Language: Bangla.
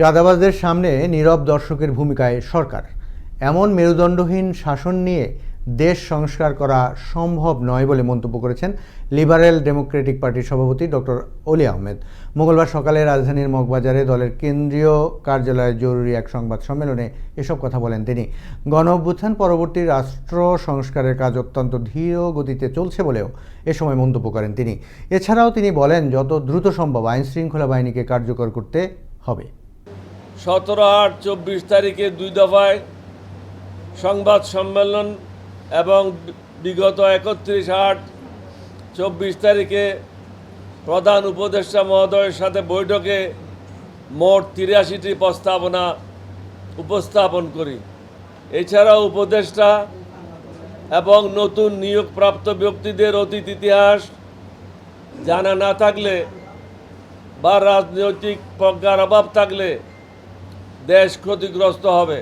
চাঁদাবাজদের সামনে নীরব দর্শকের ভূমিকায় সরকার। এমন মেরুদণ্ডহীন শাসন নিয়ে দেশ সংস্কার করা সম্ভব নয় বলে মন্তব্য করেছেন লিবারেল ডেমোক্রেটিক পার্টির সভাপতি ডক্টর অলি আহমেদ। মঙ্গলবার সকালে রাজধানীর মগবাজারে দলের কেন্দ্রীয় কার্যালয়ে জরুরি এক সংবাদ সম্মেলনে এসব কথা বলেন তিনি। গণ অভ্যুত্থান পরবর্তী রাষ্ট্র সংস্কারের কাজ অত্যন্ত ধীর গতিতে চলছে বলেও এ সময় মন্তব্য করেন তিনি। এছাড়াও তিনি বলেন, যত দ্রুত সম্ভব আইন শৃঙ্খলা বাহিনীকে কার্যকর করতে হবে। সতেরো আট চব্বিশ তারিখে দুই দফায় সংবাদ সম্মেলন এবং বিগত একত্রিশ আট চব্বিশ তারিখে প্রধান উপদেষ্টা মহোদয়ের সাথে বৈঠকে মোট তিরাশিটি প্রস্তাবনা উপস্থাপন করি। এছাড়াও উপদেষ্টা এবং নতুন নিয়োগপ্রাপ্ত ব্যক্তিদের অতীত ইতিহাস জানা না থাকলে বা রাজনৈতিক প্রজ্ঞার অভাব থাকলে দেশ ক্ষতিগ্রস্ত হবে।